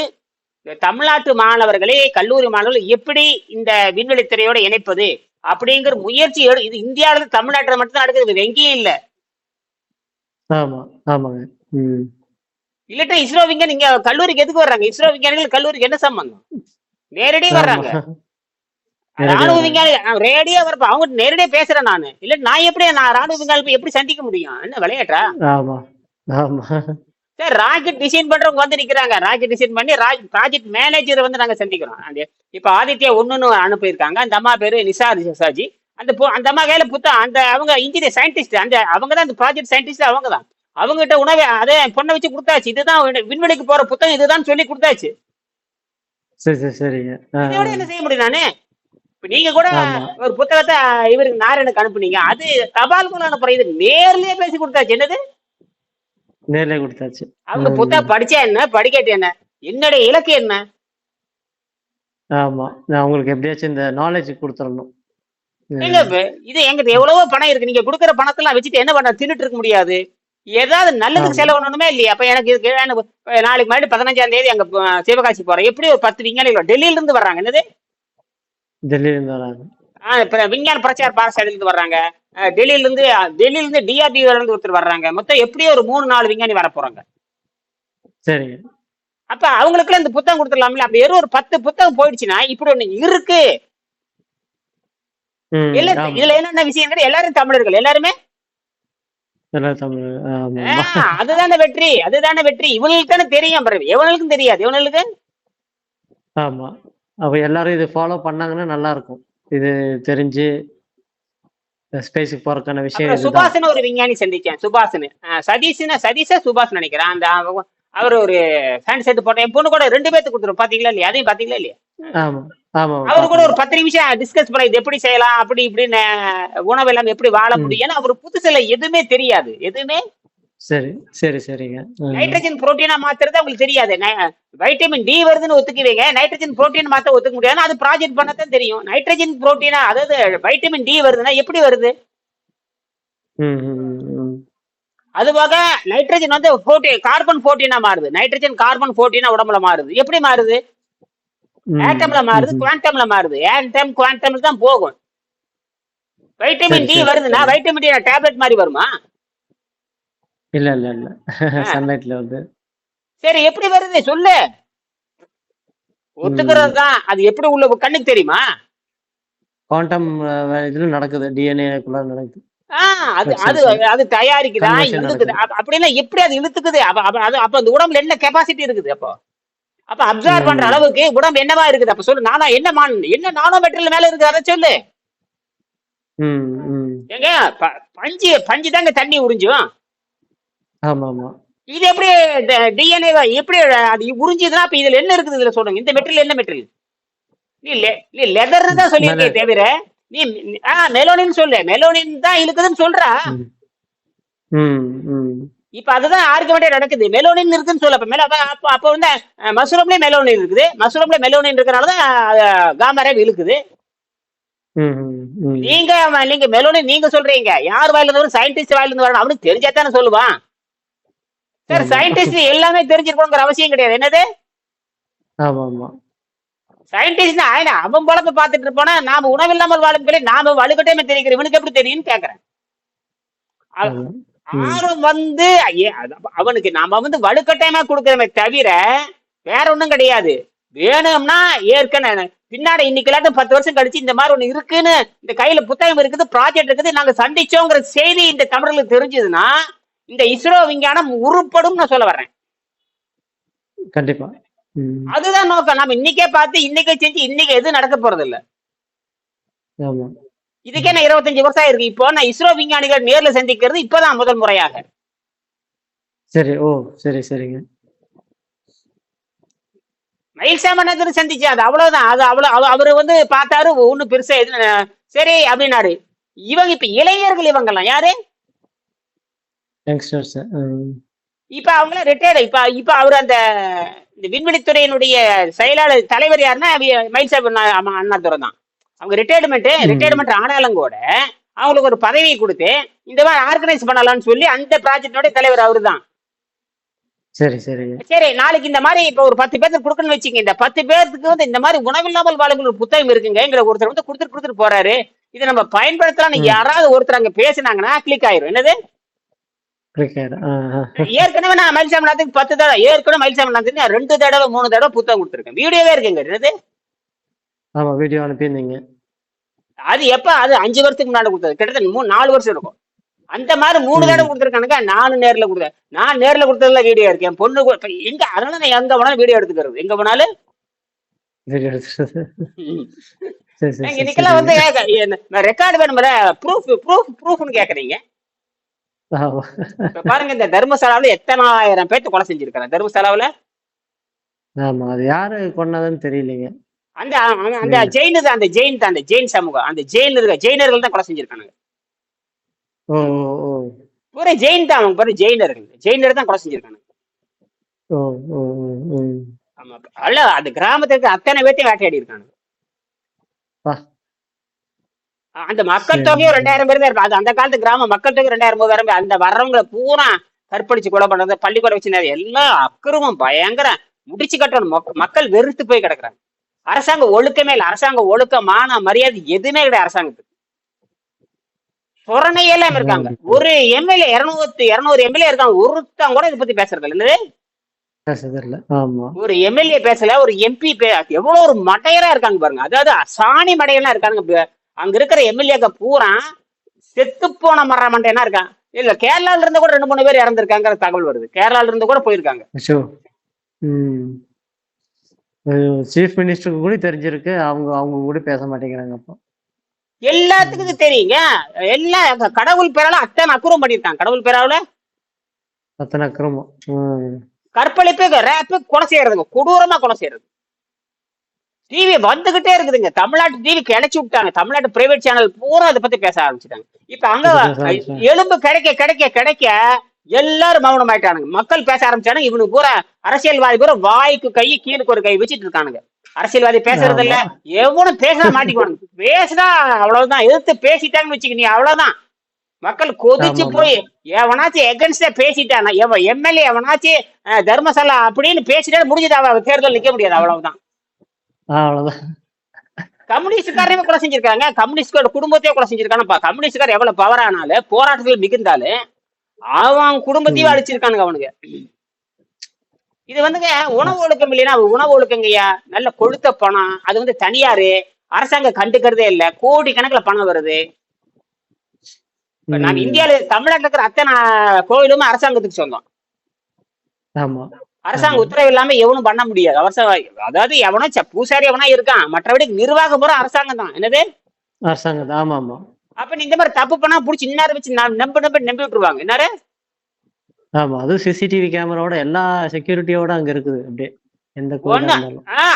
S1: தமிழ்நாட்டு மாணவர்களை கல்லூரி மாணவர்கள் எப்படி இந்த விண்வெளி துறையோட இணைப்பது அப்படிங்கிற முயற்சி இது இந்தியாவில தமிழ்நாட்டில் மட்டும்தான் நடக்குது வேற எங்கேயும் இல்லை.
S2: ஆமா ஆமாங்க.
S1: இல்லட்டா இஸ்ரோ விஞ்ஞானி இங்க கல்லூரிக்கு எதுக்கு வர்றாங்க? இஸ்ரோ விஞ்ஞானிகள் கல்லூரிக்கு என்ன சம்பந்தம்? நேரடியா வர்றாங்க. ராணுவ. விஞ்ஞானி ரேடியா வரப்ப அவங்க நேரடியா பேசுறேன் நானு. இல்ல நான் எப்படி நான் ராணுவ விஞ்ஞானி எப்படி சந்திக்க முடியும்? என்ன விளையாட்டா
S2: ஆமா ஆமா.
S1: சார் ராக்கெட் டிசைன் பண்றவங்க வந்து நிக்கிறாங்க. ராக்கெட் டிசைன் பண்ணி ப்ராஜெக்ட் மேனேஜர் வந்து நாங்க சந்திக்கிறோம். அந்த இப்ப ஆதித்யா ஒண்ணுன்னு அனுப்பியிருக்காங்க. அந்த அம்மா பேரு நிசா ரிசாஜி அந்த அந்த அம்மா கையில புத்தகம் அந்த அவங்க இன்ஜினியர் சயின்டிஸ்ட் அந்த அவங்க தான் அந்த ப்ராஜெக்ட் சயின்டிஸ்ட் அவங்க தான் அவங்க கிட்ட உணவை அதே பொண்ணை வச்சு கொடுத்தாச்சு. இதுதான் விண்- விண்வெளிக்கு போற புத்தகம் இதுதான் சொல்லி கொடுத்தாச்சு.
S2: சரி சரி சரிங்க.
S1: இதோட என்ன செய்ய முடியும் நானு? இப்ப நீங்க கூட. ஒரு புத்தகத்தை இவருக்கு நாராயணுக்கு அனுப்புனீங்க. அது தபால் மூலம் அனுப்புற இது நேர்லயே பேசி கொடுத்தாச்சு. என்னது?
S2: நேர்லயே கொடுத்தாச்சு.
S1: அவங்க
S2: ம்.
S1: புத்தகம் படிச்சா என்ன? படிக்காட்டி என்ன? என்னுடைய இலக்கு என்ன?
S2: ஆமா. நான் உங்களுக்கு எப்படியாச்சும் இந்த நாலேஜ் கொடுத்துடணும்.
S1: இப்ப? இது எங்கிட்ட எவ்வளவோ பணம் இருக்கு. நீங்க கொடுக்குற பணத்தெல்லாம் வச்சுட்டு என்ன பண்ண? தின்னுட்டு இருக்க முடியாது. ஏதாவது நல்லதுக்கு. செலவு பண்ணணுமே இல்லையா? அப்ப எனக்கு இதுக்கு எனக்கு நாளைக்கு மறுபடியும் பதினஞ்சாம் தேதி அங்க சிவகாசி போறேன். எப்படி ஒரு பத்து விஞ்ஞானிகள் டெல்லியில இருந்து வர்றாங்க. என்னது?
S2: டெல்லியில இருந்து வராங்க
S1: ஆ, இப்ப விஞ்ஞான பிரச்சார பாடசாலையில இருந்து வர்றாங்க. அஹ், டெல்லியில இருந்து அஹ், டெல்லியில இருந்து டிஆர்டிஓ இருந்து ஒருத்தர் வர்றாங்க. மொத்தம் எப்படியும் ஒரு மூணு நாலு விஞ்ஞானி வர போறாங்க.
S2: சரிங்க
S1: அப்ப அவங்களுக்குலாம் இந்த புத்தகம் கொடுத்துடலாம்ல? அப்ப வெறும் ஒரு பத்து புத்தகம் போயிடுச்சுன்னா இப்படி ஒண்ணு இருக்கு. இல்ல இதுல என்னென்ன விஷயம் எல்லாரும் தமிழர்கள். எல்லாருமே? அதுதானே வெற்றி. அதுதானே வெற்றி. இவங்களுக்கு தானே தெரியும். எவனுக்கும் தெரியாது. இவனுக்கு
S2: ஆமா. அப்ப எல்லாரும் இது ஃபாலோ பண்ணாங்கன்னா நல்லா இருக்கும். இது தெரிஞ்சு ஸ்பேஸுக்கு போறதுக்கான விஷயம்
S1: சுபாஷன் ஒரு விஞ்ஞானி சந்திச்சேன் சுபாஷன் சதீஷ்னா சதீஷா சுபாஷ் நினைக்கிறேன். அந்த அவ- அவர் ஒரு ஃபேன் செட் போட்டேன் என் பொண்ணு கூட ரெண்டு பேத்துக்கு கொடுத்துரும். பாத்தீங்களா இல்லையா? அதையும் பாத்தீங்களா இல்லையா?
S2: ஆமா ஆமா
S1: அவரு கூட ஒரு பத்து நிமிஷம் டிஸ்கஸ் பண்ண இது எப்படி செய்யலாம் அப்படி இப்படின்னு உணவு எல்லாம் எப்படி வாழ. முடியும் ஏன்னா அவர் புதுசுல எதுவுமே தெரியாது. எதுவுமே
S2: சரி சரி சரிங்க.
S1: நைட்ரஜன் புரோட்டீனா மாத்துறது அவங்களுக்கு தெரியாது. வைட்டமின் டி வருதுன்னு ஒத்துக்குவீங்க. நைட்ரஜன் புரோட்டீன் மாத்த ஒத்துக்க முடியாது. அது ப்ராஜெக்ட் பண்ணத்தான் தெரியும். நைட்ரஜன் புரோட்டீனா அதாவது வைட்டமின் டி வருதுன்னா எப்படி வருது. அதுவாக நைட்ரஜன் வந்து போர்ட்டி கார்பன் போர்ட்டீனா மாறுது. நைட்ரஜன் கார்பன் போர்ட்டீனா உடம்புல மாறுது. எப்படி மாறுது? ஆட்டம்ல மாறுது. குவாண்டம்ல மாறுது. ஆட்டம் குவாண்டம்ல தான் போகும். வைட்டமின் டி வருதுன்னா. வைட்டமின் டி டேப்லெட் மாதிரி வருமா?
S2: இல்ல இல்ல இல்ல. சன்லைட்ல வந்து.
S1: சரி எப்படி வருது? சொல்லு. ஒத்துக்கிறது தான் அது எப்படி உள்ள கண்ணுக்கு தெரியுமா?
S2: குவாண்டம் இதுல நடக்குது. டிஎன்ஏக்குள்ள நடக்குது.
S1: ஆ, அது அது. அது தயாரிக்குதா? இழுத்துக்குது. அப்ப- அப்படின்னா எப்படி அது இழுத்துக்குது? அப்ப அது அப்ப அந்த உடம்புல என்ன கெப்பாசிட்டி இருக்குது அப்போ? அப்ப அப்சர்வ் பண்ற. அளவுக்கு உடம்பு என்னவா இருக்குது? அப்ப சொல்லு. நானா என்ன மான் என்ன நானோ மெட்டீரியல் மேல இருக்குது? அதை சொல்லு. ஏங்க பஞ்சு பஞ்சு தாங்க தண்ணி உறிஞ்சும்.
S2: ஆமா ஆமா
S1: இது எப்படி டிஎன்ஏ எப்படி அது உறிஞ்சுதுன்னா அப்ப இதுல என்ன இருக்குது இதுல சொல்லுங்க. இந்த மெட்டீரியல் என்ன மெட்டீரியல் நீ லெதர் தான் சொல்லியிருக்கே தவிர நீ ஆ மெலோனின் சொல்லு. மெலோனின் தான் இழுக்குதுன்னு சொல்றா. இப்ப அதுதான் ஆர்குமெண்டே நடக்குது. மெலோனின் இருக்குன்னு சொல்ல. அப்ப மெலோ அப்ப- அப்ப வந்து மஷ்ரூம்லயே மெலோனின் இருக்குது. மஷ்ரூம்ல மெலோனின் இருக்கறனால தான் காமரே இழுக்குது. நீங்க நீங்க மெலோனின் நீங்க சொல்றீங்க. யார் வாயில இருந்து சயின்டிஸ்ட் வாயில இருந்து வரணும் அவனுக்கு தெரிஞ்சா தானே சொல்லுவான். சார். சயின்டிஸ்ட் எல்லாமே தெரிஞ்சிருக்கணுங்கிற அவசியம் கிடையாது. என்னது?
S2: ஆமா ஆமா
S1: சயின்டிஸ்ட் அவன் பொழப்ப பார்த்துட்டு இருப்பானா? நாம உணவில்லாமல் வாழும் பிள்ளை நாம வலுக்கட்டாயமே தெரிவிக்கிறோம். இவனுக்கு எப்படி தெரியும்னு கேக்குறேன். ஆர்வம் வந்து அவனுக்கு நாம வந்து வலுக்கட்டாயமா கொடுக்கறமே தவிர வேற ஒண்ணும் கிடையாது. வேணும்னா ஏற்கனவே பின்னாடி இன்னைக்கு இல்லாட்டும் பத்து வருஷம் கழிச்சு இந்த மாதிரி ஒண்ணு இருக்குன்னு இந்த கையில புத்தகம் இருக்குது ப்ராஜெக்ட் இருக்குது நாங்க சந்திச்சோங்கிற செய்தி இந்த தமிழர்களுக்கு தெரிஞ்சதுன்னா இந்த இஸ்ரோ விஞ்ஞானம் உருப்படும் நான் சொல்ல வர்றேன்.
S2: கண்டிப்பா.
S1: அதுதான் நோக்கம். நம்ம இன்னைக்கே பார்த்து இன்னைக்கே செஞ்சு இன்னைக்கு எதுவும் நடக்க போறது இல்ல இதுக்கே நான் இருபத்தஞ்சு வருஷம் இருக்கு இப்போ நான் இஸ்ரோ விஞ்ஞானிகள் நேர்ல சந்திக்கிறது இப்பதான் முதல் முறையாக.
S2: சரி ஓ சரி சரிங்க.
S1: மயில்சாமனகர் சந்திச்சு அது அவ்வளவுதான். அது அவ்வளவு அவ- அவரு வந்து பார்த்தாரு ஒண்ணு பெருசா எது சரி அப்படின்னாரு. இவங்க இப்ப இளைஞர்கள் இவங்கெல்லாம். யாரு?
S2: யங்ஸ்டர்ஸ்
S1: இப்ப அவங்களாம் ரிட்டையர்டு இப்ப இப்ப அவர் அந்த இந்த விண்வெளித்துறையினுடைய செயலாளர் தலைவர் யாருன்னா அண்ணா- அம்மா அண்ணாதுரை தான். அவங்க ரிட்டையர்மெண்ட். ரிட்டையர்மெண்ட் ஆனாலும் கூட அவங்களுக்கு ஒரு பதவியை கொடுத்து இந்த மாதிரி ஆர்கனைஸ் பண்ணலாம்னு சொல்லி அந்த ப்ராஜெக்டோட தலைவர் அவரு தான்.
S2: சரி சரிங்க
S1: சரி நாளைக்கு இந்த மாதிரி இப்ப ஒரு பத்து பேருக்கு கொடுக்கணும்னு வச்சுங்க இந்த பத்து பேருக்கு வந்து இந்த மாதிரி உணவில்லாமல் வாழுங்கள் ஒரு புத்தகம் இருக்குங்கிற ஒருத்தர் வந்து கொடுத்துட்டு கொடுத்துட்டு போறாரு. இதை நம்ம பயன்படுத்தலாம்னு. யாராவது ஒருத்தர் அங்க பேசுனாங்கன்னா கிளிக் ஆயிரும். என்னது. ஏற்கனவே நான் மயில்சாமிநாத்துக்கு பத்து தடவை ஏற்கனவே மயில்சாமிநாத்துக்கு நான் ரெண்டு தடவை மூணு தடவை புத்தகம் கொடுத்துருக்கேன். வீடியோவே இருக்குங்க என்னது?
S2: ஆமா வீடியோ அனுப்பியிருந்தீங்க.
S1: அது எப்ப? அது அஞ்சு வருஷத்துக்கு முன்னாடி கொடுத்தது. கிட்டத்தட்ட மூணு நாலு வருஷம் இருக்கும். அந்த மாதிரி மூணு. தடவை கொடுத்துருக்கானுங்க நானும் நேர்ல கொடுத்தேன். நான் நேர்ல கொடுத்ததுல வீடியோ இருக்கு. என் பொண்ணு எங்க அதனால நான் எங்க வேணாலும் வீடியோ எடுத்துக்கிறது எங்க
S2: சரி
S1: இதுக்கெல்லாம் வந்து. ரெக்கார்டு வேணும்ல? ப்ரூஃப் ப்ரூஃப் ப்ரூஃப்னு கேக்குறீங்க? பாருங்க இந்த தர்மசாலாவுல எத்தனாயிரம் பேர்த்து கொலை செஞ்சிருக்காங்க. தர்மசாலாவுல?
S2: ஆமா அது யாரு கொன்னதுன்னு தெரியலீங்க.
S1: அந்த அந்த- ஜெயின் தான் அந்த ஜெயின் தான் அந்த ஜெயின் சமூகம். அந்த ஜெயின் இருக்க ஜெயினர்கள் தான் கொலை செஞ்சிருக்காங்க
S2: ஓ ஓ ஓ.
S1: பூரா ஜெயின் தான் அவங்க பேரு ஜெயினர்கள். ஜெயினர் தான் கொலை
S2: ஓ.
S1: ஆமா அல்ல அந்த கிராமத்துக்கு அத்தனை பேர்த்தையும் வேட்டையாடி இருக்காங்க
S2: பா.
S1: அந்த மக்கள். தொகையும் ரெண்டாயிரம் பேர் தான் இருப்பாங்க அது அந்த காலத்து கிராம மக்கள் தொகை ரெண்டாயிரம் மூவாயிரம் பேர் அந்த வர்றவங்களை பூரா கற்பழிச்சு கொலை பண்றது பள்ளிக்கூடம் வச்சு எல்லாம் அக்கிரமம் பயங்கர முடிச்சு கட்டணும். மொக்க- மக்கள் வெறுத்து போய் கிடக்குறாங்க. அரசாங்க ஒழுக்கமே இல்லை. அரசாங்க ஒழுக்கம் மான மரியாதை எதுவுமே கிடையாது அரசாங்கத்துக்கு. சொரணையெல்லாம் இருக்காங்க. ஒரு எம்எல்ஏ இருநூத்தி இருநூறு எம்எல்ஏ இருக்காங்க. ஒருத்தன் கூட இதை பத்தி பேசுறது இல்லை. ஒரு எம்எல்ஏ பேசல ஒரு எம்பி எவ்வளவு ஒரு மடையரா இருக்காங்க பாருங்க. அதாவது சாணி மடையெல்லாம் இருக்காங்க. அங்க இருக்கிற எம்எல்ஏக்க பூரா செத்து போன மர மண்டையனா இருக்கான் இல்ல கேரளால இருந்து கூட ரெண்டு மூணு பேர் இறந்திருக்காங்கிற தகவல் வருது. கேரளால இருந்து கூட போயிருக்காங்க.
S2: சீஃப் மினிஸ்டருக்கு கூட தெரிஞ்சிருக்கு. அவங்க அவங்க கூட பேச மாட்டேங்கிறாங்க அப்போ.
S1: எல்லாத்துக்கும் தெரியுங்க. எல்லாம் கடவுள் பேரால அத்தனை அக்குறம் பண்ணியிருக்காங்க. கடவுள் பேரால
S2: அத்தனை அக்கிரமம். ம்.
S1: கற்பழிப்பு ரேப்பு கொலை செய்யறதுங்க. கொடூரமா கொலை செய்யறது. டிவி வந்துகிட்டே இருக்குதுங்க. தமிழ்நாட்டு டிவி கிடைச்சு விட்டாங்க. தமிழ்நாட்டு பிரைவேட் சேனல் பூரா அதை பத்தி பேச ஆரம்பிச்சிட்டாங்க. இப்ப அங்க. எலும்பு கிடைக்க கிடைக்க கிடைக்க எல்லாரும் மௌனம் ஆயிட்டானுங்க மக்கள் பேச ஆரம்பிச்சானுங்க. இவனுக்கு பூரா அரசியல்வாதி பூரா வாய்க்கு கை கீழுக்கு ஒரு கை வச்சிட்டு இருக்கானுங்க. அரசியல்வாதி பேசுறது இல்ல எவனும் பேச மாட்டிக்குவானுங்க. பேசுனா அவ்வளவுதான். எதிர்த்து பேசிட்டாங்கன்னு வச்சுக்க நீ அவ்வளவுதான். மக்கள் கொதிச்சு. போய் எவனாச்சும் எகன்ஸ்டா பேசிட்டானா? எவன் எம்எல்ஏ எவனாச்சும் தர்மசாலா அப்படின்னு பேசிட்டா முடிஞ்சது? அவ தேர்தல் நிக்க முடியாது. அவ்வளவுதான்.
S2: அவ்வளவுதான்.
S1: கம்யூனிஸ்ட்காரவே கொலை செஞ்சிருக்காங்க. கம்யூனிஸ்டோட குடும்பத்தையே கொலை செஞ்சிருக்கானப்பா கம்யூனிஸ்ட்கார எவ்வளவு பவர் ஆனாலும் போராட்டத்தில் மிகுந்தாலும் அவன் குடும்பத்தையும். அழிச்சிருக்கானுங்க அவனுங்க. இது வந்துங்க உணவு ஒழுக்கம் இல்லைன்னா உணவு ஒழுக்கங்கய்யா? நல்ல கொழுத்த பணம் அது வந்து தனியாரு அரசாங்கம் கண்டுக்கிறதே இல்ல. கோடி கணக்குல பணம் வருது.
S2: ம்.
S1: இந்தியால தமிழ்நாட்டுல இருக்கிற அத்தனை கோயிலும் அரசாங்கத்துக்கு சொந்தம்.
S2: ஆமா.
S1: அரசாங்க. உத்தரவு இல்லாம எவனும் பண்ண முடியாது. அவசர அதாவது எவனோ பூசாரி எவனா இருக்கான். மற்றபடி நிர்வாகம் பூரா அரசாங்கம் தான். என்னது?
S2: அரசாங்கம் ஆமா ஆமா.
S1: அப்ப நீ இந்த மாதிரி தப்பு பண்ணா புடிச்சு இன்னார வச்சு நம்- நம்ப நம்ப நம்பி விட்டுருவாங்க. இன்னாரு?
S2: ஆமா அதுவும் சிசிடிவி கேமராவோட எல்லா செக்யூரிட்டியோட அங்க இருக்குது. அப்படியே எந்த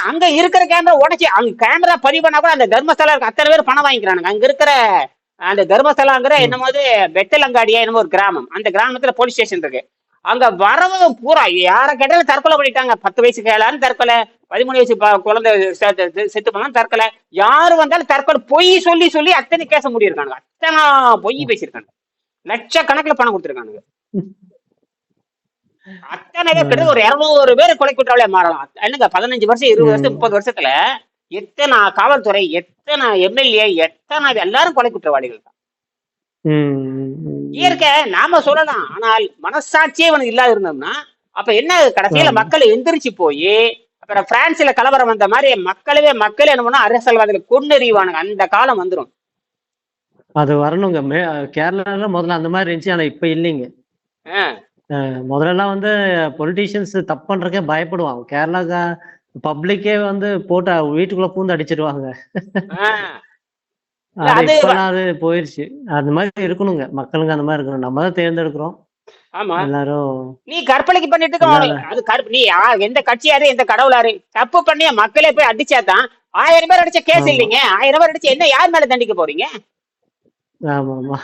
S1: அங்க இருக்கிற கேமரா உடச்சி அங்க கேமரா பதிவு பண்ணா கூட அந்த தர்மஸ்தலா இருக்க அத்தனை பேர் பணம் வாங்கிக்கிறானுங்க. அங்க இருக்கிற அந்த தர்மஸ்தலாங்கிற. என்னமோ வந்து வெத்தலங்காடியா என்னமோ ஒரு கிராமம். அந்த கிராமத்துல போலீஸ் ஸ்டேஷன் இருக்கு. அங்க வரவங்க பூரா யார கேட்டாலும் தற்கொலை பண்ணிட்டாங்க. பத்து வயசுக்கு எல்லாரும் தற்கொலை பதிமூணு வயசு குழந்தை செத்து போனாலும் தற்கொலை. யாரு வந்தாலும் தற்கொலை. பொய் சொல்லி சொல்லி அத்தனை கேச முடியிருக்காங்க அத்தனை பொய் பேசியிருக்காங்க லட்சக்கணக்கில் பணம் கொடுத்துருக்கானுங்க. அத்தனை பேர் ஒரு இருநூறு பேர் கொலை குற்றவாளியா மாறலாம். என்னங்க பதினஞ்சு வருஷம் இருபது வருஷம் முப்பது வருஷத்துல எத்தனை காவல்துறை எத்தனை எம்எல்ஏ எத்தனை எல்லாரும் கொலை குற்றவாளிகள் தான். இயற்கை நாம சொல்லலாம். ஆனால் மனசாட்சியே இவனுக்கு இல்லாத இருந்தோம்னா அப்ப என்ன கடைசியில. மக்கள் எந்திரிச்சு போய் அப்புறம் பிரான்ஸ்ல கலவரம் வந்த மாதிரி மக்களவே மக்கள் என்ன பண்ணா அரசியல்வாதிகள் கொண்டறிவானுங்க அந்த காலம் வந்துரும்.
S2: அது வரணுங்க. கேரளால முதல்ல அந்த மாதிரி இருந்துச்சு. ஆனா இப்ப இல்லைங்க. முதல்லலாம் வந்து பொலிட்டீஷியன்ஸ் தப்பு பண்றதுக்கே பயப்படுவாங்க. கேரளா பப்ளிக்கே வந்து போட்டு வீட்டுக்குள்ள பூந்து அடிச்சிருவாங்க.
S1: அது
S2: போயிருச்சு. அந்த மாதிரி இருக்கணுங்க. மக்களுங்க அந்த மாதிரி இருக்கணும். நம்ம தான் தேர்ந்தெடுக்கிறோம்.
S1: ஆமா.
S2: எல்லாரும்
S1: நீ கற்பனைக்கு பண்ணிட்டு அது கற்ப நீ எந்த கட்சியாரு எந்த கடவுளாரு தப்பு பண்ணி மக்களே போய் அடிச்சாதான் ஆயிரம் பேர் அடிச்ச கேஸ். இல்லைங்க. ஆயிரம் பேர் அடிச்சு என்ன யார் மேல தண்டிக்க போறீங்க?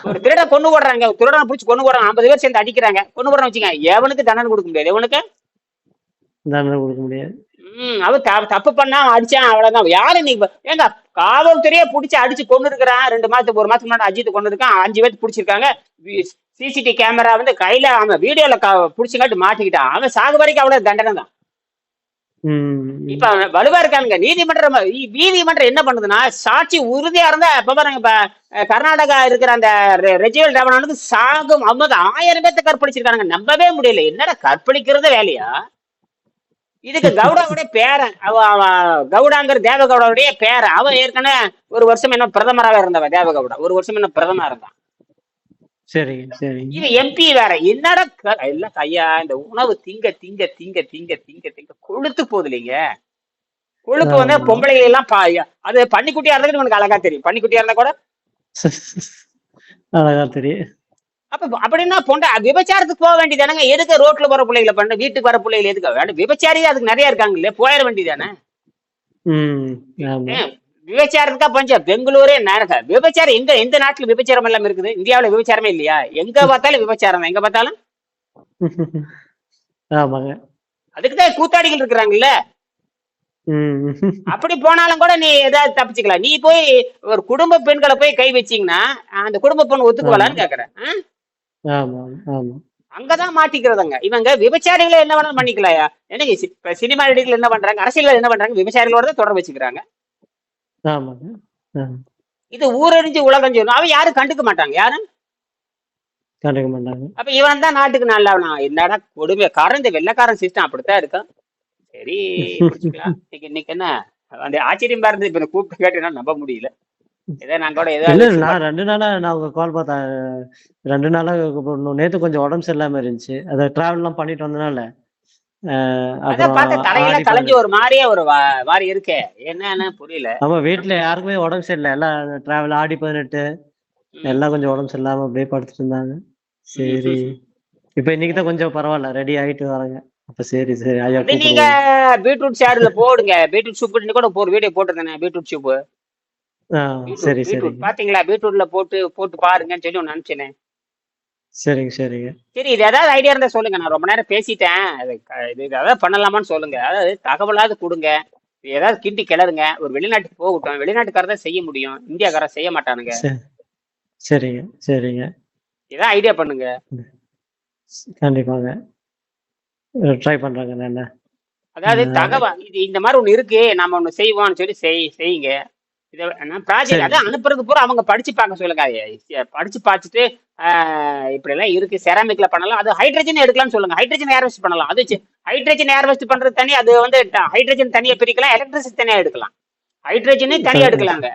S1: ஒரு திருடன் கொண்டு போடுறாங்க. திருடனை பிடிச்சி கொண்டு போடுறாங்க. ஐம்பது பேர் சேர்ந்து அடிக்கிறாங்க. கொண்டு போடுறாங்க வச்சுங்க எவனுக்கு தண்டனை கொடுக்க முடியாது? எவனுக்கு?
S2: தண்டனை கொடுக்க முடியாது.
S1: ம் அவன் த- தப்பு பண்ணா அடிச்சான் அவ்வளவுதான். யாரு நீ இப்ப- ஏங்க காவல்துறையே பிடிச்சி அடிச்சு கொண்டு இருக்கிறான். ரெண்டு மாசத்துக்கு ஒரு மாசத்துக்கு முன்னாடி அஜித் கொண்டு இருக்கான். அஞ்சு பேர் பிடிச்சிருக்காங்க. சிசிடிவி கேமரா வந்து கையில அவன் வீடியோல பிடிச்சிங்காட்டி மாட்டிக்கிட்டான். அவன் சாகு வரைக்கும் அவ்வளவு தண்டனை தான் இப்ப வலுவா இருக்கானுங்க. நீதிமன்றம் நீதிமன்றம் என்ன பண்ணுதுன்னா சாட்சி உறுதியா இருந்தா இப்ப பாருங்க இப்ப கர்நாடகா இருக்கிற அந்த ரெஜிவல் ரமணனுக்கு சாகும். ஐம்பது ஆயிரம் பேர்த்த கற்பழிச்சிருக்கானுங்க. நம்பவே முடியல. என்னடா கற்பழிக்கிறது வேலையா? இதுக்கு கவுடாவுடைய பேரன். அவ கவுடாங்கிற தேவகவுடாவுடைய பேரன். அவன் ஏற்கனவே ஒரு வருஷம் என்ன பிரதமராக இருந்தவன் தேவகவுடா ஒரு வருஷம் என்ன பிரதமரா இருந்தான்.
S2: சரிங்க சரிங்க
S1: இது எம்பி வேற. என்னடா க- இல்ல ஐயா இந்த உணவு திங்க திங்க திங்க திங்க திங்க திங்க. கொழுத்து போகுது இல்லைங்க கொழுப்பு வந்து
S2: ஆமா.
S1: பொம்பளைங்க எல்லாம் அது பன்னிக்குட்டியா இருந்தா உனக்கு அழகா தெரியும். பன்னிக்குட்டியா இருந்தா கூட
S2: அழகா தெரியும்.
S1: அப்ப அப்படின்னா பொண்டை விபச்சாரத்துக்கு போக வேண்டியதானங்க? எதுக்கு ரோட்ல போற பிள்ளைகளை பண்ண வீட்டுக்கு வர பிள்ளைகள் எதுக்கு? வேணும் விபச்சாரி அதுக்கு நிறைய இருக்காங்க இல்லையா போயிட வேண்டியதானே? விபச்சாரத்துக்கா பஞ்சம் பெங்களூரே நேரக. விபச்சாரம் எங்க எந்த நாட்டுல விபச்சாரம் எல்லாம் இருக்குது? இந்தியாவுல விபச்சாரமே இல்லையா? எங்க பார்த்தாலும் விபச்சாரம். எங்க பார்த்தாலும்? <laughs>
S2: ஆமாங்க.
S1: அதுக்குதான் கூத்தாடிகள் இருக்கிறாங்கல்ல? <laughs> அப்படி போனாலும் கூட நீ ஏதாவது தப்பிச்சுக்கலாம். நீ போய் ஒரு குடும்ப பெண்களை போய் கை வச்சீங்கன்னா அந்த குடும்ப பெண் ஒத்துக்குவலான்னு கேக்குறேன். அங்கதான் மாட்டிக்கிறதுங்க. இவங்க விபச்சாரிகளை என்ன வேணாலும் பண்ணிக்கலாயா? என்னங்க இப்ப சினிமா நடிகர்கள் என்ன பண்றாங்க? அரசியல் என்ன பண்றாங்க? விபச்சாரிகளோட தான் தொடர்பு வச்சுக்கிறாங்க. இது ஊரறிஞ்சு உலகம் சொல்லணும் அவன் யாரும் கண்டுக்க மாட்டாங்க. யாரும்
S2: கண்டுக்க மாட்டாங்க.
S1: அப்ப இவன் தான் நாட்டுக்கு நல்லவனா? என்னடா கொடுமைக்காரன் இந்த வெள்ளக்காரன் சிஸ்டம் அப்படித்தான் இருக்கான் சரி. இன்னைக்கு என்ன? அந்த ஆச்சரியமா இருந்து இப்ப கூப்பிட்டு கேட்டு நம்ப முடியல. நான்
S2: ரெண்டு நாளா நான் உங்க கால் பார்த்தேன். ரெண்டு நாளா நேத்து கொஞ்சம் உடம்பு சரியில்லாம இருந்துச்சு. அதை டிராவல் எல்லாம் பண்ணிட்டு வந்தனால
S1: தலையில ஒரு மாதிரியே ஒரு மாதிரி இருக்கே. என்னன்னு புரியல.
S2: ஆமா வீட்டுல யாருக்குமே உடம்பு சரியில்லை. எல்லாம் டிராவல் ஆடி பதினெட்டு. எல்லாம் கொஞ்சம் உடம்பு சரியில்லாம அப்படியே படுத்துட்டு இருந்தாங்க. சரி. இப்ப இன்னைக்கு தான் கொஞ்சம் பரவாயில்ல ரெடி ஆயிட்டு வராங்க. அப்ப சரி சரி ஐயா
S1: நீங்க பீட்ரூட் சாறுல போடுங்க. பீட்ரூட் சூப் கூட ஒரு வீடியோ போட்டிருந்தேன் பீட்ரூட் சூப்
S2: சரி சரி
S1: பாத்தீங்களா? பீட்ரூட்ல போட்டு போட்டு பாருங்கன்னு சொல்லி ஒன்று அனுப்பிச்சேன்.
S2: சரிங்க சரிங்க.
S1: சரி இது ஏதாவது ஐடியா இருந்தா சொல்லுங்க. நான் ரொம்ப நேரம் பேசிட்டேன். இது ஏதாவது பண்ணலாமான்னு சொல்லுங்க. அதாவது தகவலாவது கொடுங்க. ஏதாவது கிண்டி கிளறுங்க. ஒரு வெளிநாட்டுக்கு போகட்டும். வெளிநாட்டுக்கார தான் செய்ய முடியும். இந்தியாக்காரன் செய்ய மாட்டானுங்க.
S2: சரி சரிங்க சரிங்க.
S1: ஏதாவது ஐடியா பண்ணுங்க.
S2: கண்டிப்பாங்க. ட்ரை பண்றாங்க நான்.
S1: அதாவது. தகவல் இது இந்த மாதிரி ஒண்ணு இருக்கு. நாம ஒண்ணு செய்வோம்னு சொல்லி செய் செய்யுங்க. ப்ராஜெக்ட்
S2: சரி.
S1: அதான் அனுப்புறது பூரா அவங்க படிச்சு பார்க்க சொல்லுங்க. படிச்சு பார்த்துட்டு இப்படி எல்லாம் இருக்கு. செராமிக்ல பண்ணலாம். அது ஹைட்ரஜன் எடுக்கலாம்னு சொல்லுங்க. ஹைட்ரஜன் ஏர்வெஸ்ட் பண்ணலாம். அது ஹைட்ரஜன் ஏர்வெஸ்ட் பண்றது தனி அது வந்து ஹைட்ரஜன் தனியா பிரிக்கலாம். எலக்ட்ரிசிட்டி தனியா எடுக்கலாம். ஹைட்ரஜனே தனியா
S2: சரி.
S1: எடுக்கலாங்க.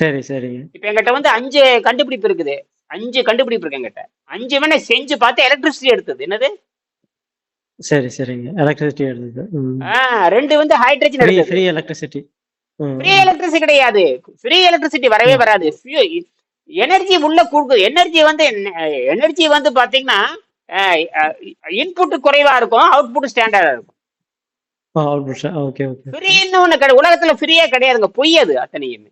S2: சரி சரிங்க.
S1: இப்ப எங்கிட்ட வந்து அஞ்சு கண்டுபிடிப்பு இருக்குது. அஞ்சு கண்டுபிடிப்பு இருக்கு எங்கிட்ட. அஞ்சு வேணா செஞ்சு பார்த்து எலக்ட்ரிசிட்டி எடுத்தது. என்னது?
S2: சரி சரிங்க. எலக்ட்ரிசிட்டி எடுத்தது.
S1: ரெண்டு வந்து hydrogen
S2: free electricity
S1: free electricity கிடையாது. ஃப்ரீ எலக்ட்ரிசிட்டி வரவே வராது. எனர்ஜி உள்ள கொடுக்கு எனர்ஜி வந்து எனர்ஜி வந்து பாத்தீங்கன்னா இன்புட் குறைவா இருக்கும் அவுட்புட் ஸ்டாண்டர்டா இருக்கும். ஃப்ரீன்னு ஒண்ணு கிடையாது உலகத்துல ஃப்ரீயே கிடையாதுங்க. பொய் அது அத்தனையுமே.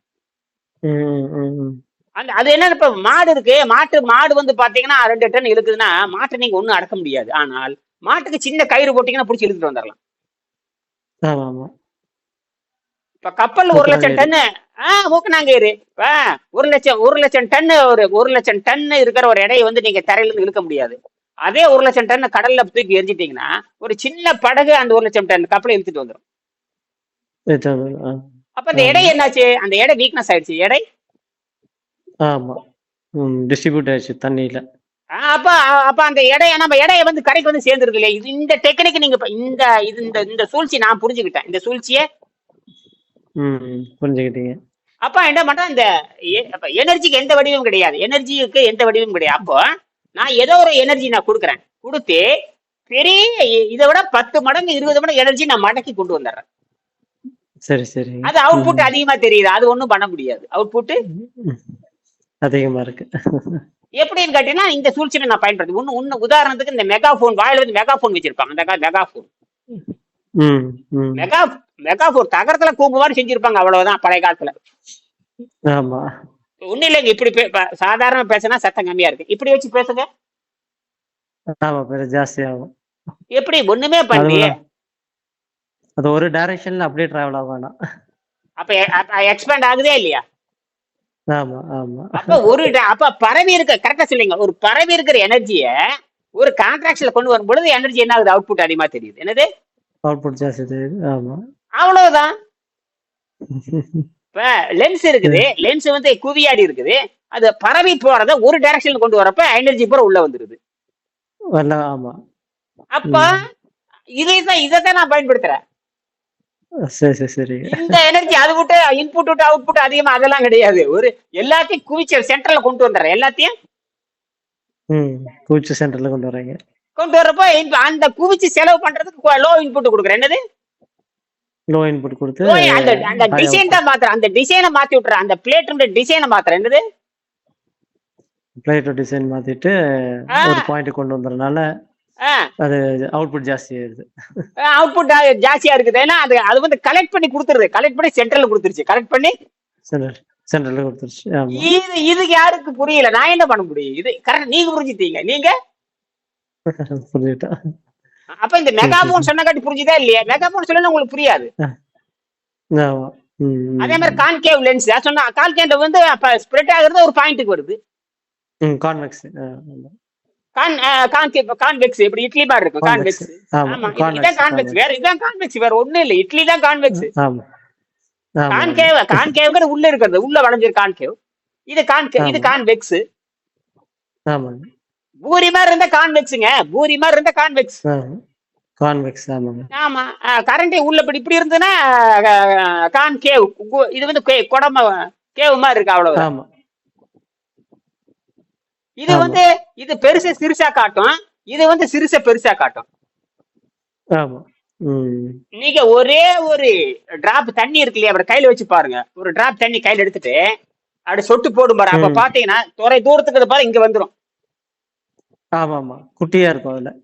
S1: அந்த அது என்ன இப்ப மாடு இருக்கு. மாட்டு மாடு வந்து பாத்தீங்கன்னா ரெண்டு டன் இழுக்குதுன்னா மாட்டை நீங்க ஒண்ணும் அடக்க முடியாது. ஆனால் மாட்டுக்கு சின்ன கயிறு போட்டீங்கன்னா பிடிச்சி இழுத்துட்டு வந்துடலாம்
S2: ஆமா ஆமா.
S1: இப்ப கப்பல் ஒரு லட்சம் டன்னு ஆஹ் மூக்கனாங்கயிறு ஒரு லட்சம் ஒரு லட்சம் டன் ஒரு ஒரு லட்சம் டன் இருக்கிற ஒரு எடையை வந்து நீங்க தரையில இருந்து இழுக்க முடியாது. அதே ஒரு லட்சம் டன் கடல்ல தூக்கி எரிஞ்சிட்டீங்கன்னா ஒரு சின்ன படகு அந்த ஒரு லட்சம் டன் கப்பலை இழுத்துட்டு வந்துடும் அப்ப அந்த எடை என்னாச்சு? அந்த எடை வீக்னஸ் ஆயிடுச்சு. எடை?
S2: ஆமா. டிஸ்ட்ரிபியூட் ஆயிடுச்சு தண்ணியில.
S1: அப்ப அப்ப அந்த எடை நம்ம எடையை வந்து கரைக்கு வந்து சேர்ந்துருக்கு இல்லையா? இது இந்த டெக்னிக் நீங்க இந்த இது இந்த இந்த சூழ்ச்சி நான் புரிஞ்சுக்கிட்டேன். இந்த சூழ்ச்சியை
S2: புரிஞ்சுக்கிட்டீங்க.
S1: அப்ப என்ன பண்றேன் இந்த எனர்ஜிக்கு எந்த வடிவம் கிடையாது. எனர்ஜிக்கு எந்த வடிவம் கிடையாது. அப்போ நான் ஏதோ ஒரு எனர்ஜி நான் கொடுக்குறேன். கொடுத்து பெரிய இதை விட பத்து மடங்கு இருபது மடங்கு எனர்ஜி நான் மடக்கி கொண்டு வந்துடுறேன்.
S2: சரி சரி.
S1: அது அவுட்புட் அதிகமா தெரியுது. அது ஒண்ணும் பண்ண முடியாது. அவுட்புட்.
S2: அதிகமா இருக்கு.
S1: எப்படின்னு கேட்டீங்கன்னா இந்த சூழ்ச்சியை நான் பயன்படுத்தி ஒன்னு உதாரணத்துக்கு இந்த மெகா போன் வாயில வந்து மெகா போன் வச்சிருப்பாங்க. அந்த மெகா போன்
S2: ம் ம்
S1: மெகா மெகா போன் தகரத்துல கூம்புவான்னு செஞ்சிருப்பாங்க அவ்வளவுதான் பழைய காலத்துல.
S2: ஆமா.
S1: ஒண்ணு இல்லைங்க இப்படி சாதாரண பேசினா சத்தம் கம்மியா இருக்கு. இப்படி வச்சு பேசுங்க.
S2: ஜாஸ்தி ஆகும்.
S1: எப்படி ஒண்ணுமே பண்ணி
S2: அதுல- அது ஒரு டைரக்ஷன்ல அப்படியே டிராவல் ஆக வேணாம்.
S1: அப்ப எக்ஸ்பேண்ட் ஆகுதே இல்லையா?
S2: ஆமா ஆமா.
S1: அப்ப ஒரு அப்ப பரவி இருக்க கரெக்டா சொல்லுங்க ஒரு பரவி இருக்கிற எனர்ஜிய ஒரு கான்ட்ராக்ட்ல கொண்டு வரும் பொழுது எனர்ஜி என்ன ஆகுது? அவுட்புட் அதிகமா தெரியுது. என்னது?
S2: அவுட்புட் ஜாஸ்தி தெரியுது ஆமா.
S1: அவ்வளவுதான். <laughs> இப்ப லென்ஸ் இருக்குது. லென்ஸ் வந்து குவியாடி இருக்குது. அது பரவி போறத ஒரு டைரக்ஷன்ல கொண்டு வரப்ப எனர்ஜி பூரா உள்ள வந்துருது.
S2: ஆமா.
S1: அப்ப இதைதான் இதைத்தான் நான் பயன்படுத்துறேன்.
S2: சரி சரி
S1: இந்த எனர்ஜி அது விட்டு இன்புட் விட்டு அவுட்புட் அதிகமா அதெல்லாம் கிடையாது. ஒரு எல்லாத்தையும் குவிச்ச சென்டர்ல கொண்டு வந்துடுறேன். எல்லாத்தையும்
S2: ம் பூச்சி சென்டர்ல கொண்டு வர்றீங்க.
S1: கொண்டு வரப்போ அந்த குவிச்சு செலவு பண்றதுக்கு லோ இன்புட் கொடுக்குறேன். என்னது?
S2: லோ இன்புட் கொடுத்து
S1: அந்த அந்த டிசைன் தான் மாத்துறேன். அந்த டிசைனை மாத்தி விட்டுறேன். அந்த பிளேட்டோட டிசைனை மாத்துறேன். என்னது?
S2: பிளேட்டோ டிசைன் மாத்திட்டு. ஒரு பாயிண்ட் கொண்டு வந்ததுனால அது அவுட்புட் ஜாஸ்தி ஆயிருது
S1: அவுட்புட் ஜாஸ்தியா இருக்குது. ஏன்னா அது அது வந்து கலெக்ட் பண்ணி கொடுத்துருது. கலெக்ட் பண்ணி சென்ட்ரல் கொடுத்துருச்சு. கலெக்ட் பண்ணி
S2: சென்டர் சென்டர்ல கொடுத்துருச்சு. ஆமா.
S1: இது இதுக்கு யாருக்கு புரியல? நான் என்ன பண்ண முடியும்? இது கரெக்ட் நீங்க புரிஞ்சுட்டீங்க. நீங்க? <laughs>
S2: புரிஞ்சுட்டா
S1: அப்ப இந்த மெகாபோன் சொன்ன காட்டி புரிஞ்சுதா இல்லையா? மெகாபோன் சொல்லணும் உங்களுக்கு புரியாது. அதே மாதிரி கான்கேவ் லென்ஸ் சொன்னா கான்கேவ் வந்து அப்ப ஸ்ப்ரெட் ஆகுறது ஒரு பாயிண்ட்டுக்கு வருது.
S2: கான்வெக்ஸ்
S1: கான் கான்கேவ் கான்வெக்ஸ் இப்படி இட்லி மாதிரி இருக்கும். கான்வெக்ஸ்
S2: ஆமா
S1: இதுதான் கான்வெக்ஸ் வேற இதுதான் கான்வெக்ஸ் வேற ஒண்ணும் இல்ல. இட்லி தான் கான்வெக்ஸ் கான்கேவ் கான்கேவ்ங்கிற உள்ள இருக்கிறது உள்ள வளைஞ்சிரு கான்கேவ் இது கான்கேவ் இது. கான்வெக்ஸ்
S2: ஆமாங்க
S1: பூரி மாதிரி இருந்தா கான்வெக்ஸுங்க பூரி மாதிரி இருந்தா கான்வெக்ஸ்
S2: கான்வெக்ஸ் ஆமாங்க.
S1: ஆமா கரண்ட் உள்ள இப்படி இப்படி இருந்ததுன்னா கான்கேவ் இது வந்து குடம கேவ் மாதிரி இருக்கு அவ்வளவு.
S2: ஆமா.
S1: இது. வந்து இது பெருசு சிறுசா காட்டும். இது வந்து சிறுச பெருசா காட்டும்.
S2: ஆமா.
S1: நீங்க ஒரே ஒரு டிராப் தண்ணி இருக்கு இல்லையா அப்படி கையில வச்சு பாருங்க. ஒரு டிராப் தண்ணி கையில எடுத்துட்டு அப்படி சொட்டு போடும் பாரு. அப்ப. பாத்தீங்கன்னா தொலை தூரத்துக்கு பாரு இங்க வந்துரும்.
S2: ஆமா ஆமா குட்டியா இருக்கும் அதுல.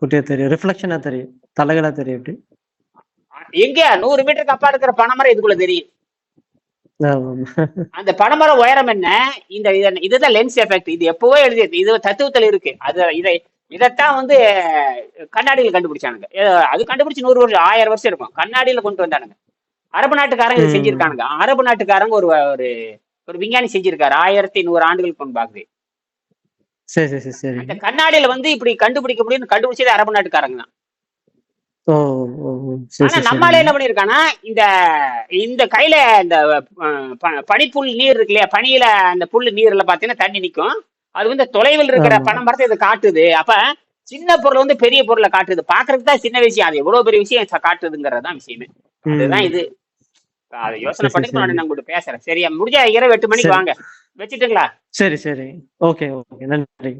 S2: குட்டியா தெரியும். ரிஃப்ளெக்ஷனா தெரியும். தலைகளா தெரியும் இப்படி.
S1: எங்க? நூறு மீட்டருக்கு அப்பா இருக்கிற பனைமரம் இதுக்குள்ள தெரியும். அந்த பனைமரம் உயரம் என்ன? இந்த இத- இதுதான் லென்ஸ் எஃபெக்ட் இது எப்பவோ எழுதியது இது தத்துவத்துல இருக்கு. அது இதை இதைத்தான் வந்து கண்ணாடியில கண்டுபிடிச்சானுங்க. அது கண்டுபிடிச்சு நூறு வருஷம் ஆயிரம் வருஷம் இருக்கும். கண்ணாடியில கொண்டு வந்தானுங்க. அரபு நாட்டுக்காரங்க இது. செஞ்சிருக்கானுங்க. அரபு நாட்டுக்காரங்க ஒரு ஒரு ஒரு விஞ்ஞானி செஞ்சிருக்காரு. ஆயிரத்தி நூறு ஆண்டுகளுக்கு முன்பாகுது
S2: சரி சரி சரி
S1: அந்த கண்ணாடியில வந்து இப்படி கண்டுபிடிக்க முடியும்னு கண்டுபிடிச்சது அரபு நாட்டுக்காரங்க தான். ஆனா
S2: சரி
S1: என்ன பண்ணிருக்கானா இந்த இந்த கையில இந்த பனிப்புல் நீர் இருக்கு இல்லையா? பனியில அந்த புல் நீர்ல பாத்தீங்கன்னா தண்ணி நிக்கும். அது வந்து தொலைவில் இருக்கிற. பனை மரத்தை இது காட்டுது. அப்ப சின்ன பொருள் வந்து பெரிய பொருளை காட்டுது. பாக்குறதுக்கு தான் சின்ன விஷயம். அது எவ்வளவு பெரிய விஷயம் ச- காட்டுதுங்கிறது தான் விஷயமே. அதுதான். இது. அதை யோசனை
S2: சரி,
S1: பண்ணி
S2: சரி.
S1: நான் உங்கள்கிட்ட பேசுறேன். சரியா? முடிஞ்சா இரவு எட்டு மணிக்கு. வாங்க. வச்சுட்டுங்களா?
S2: சரி சரி. Okay okay. நன்றி.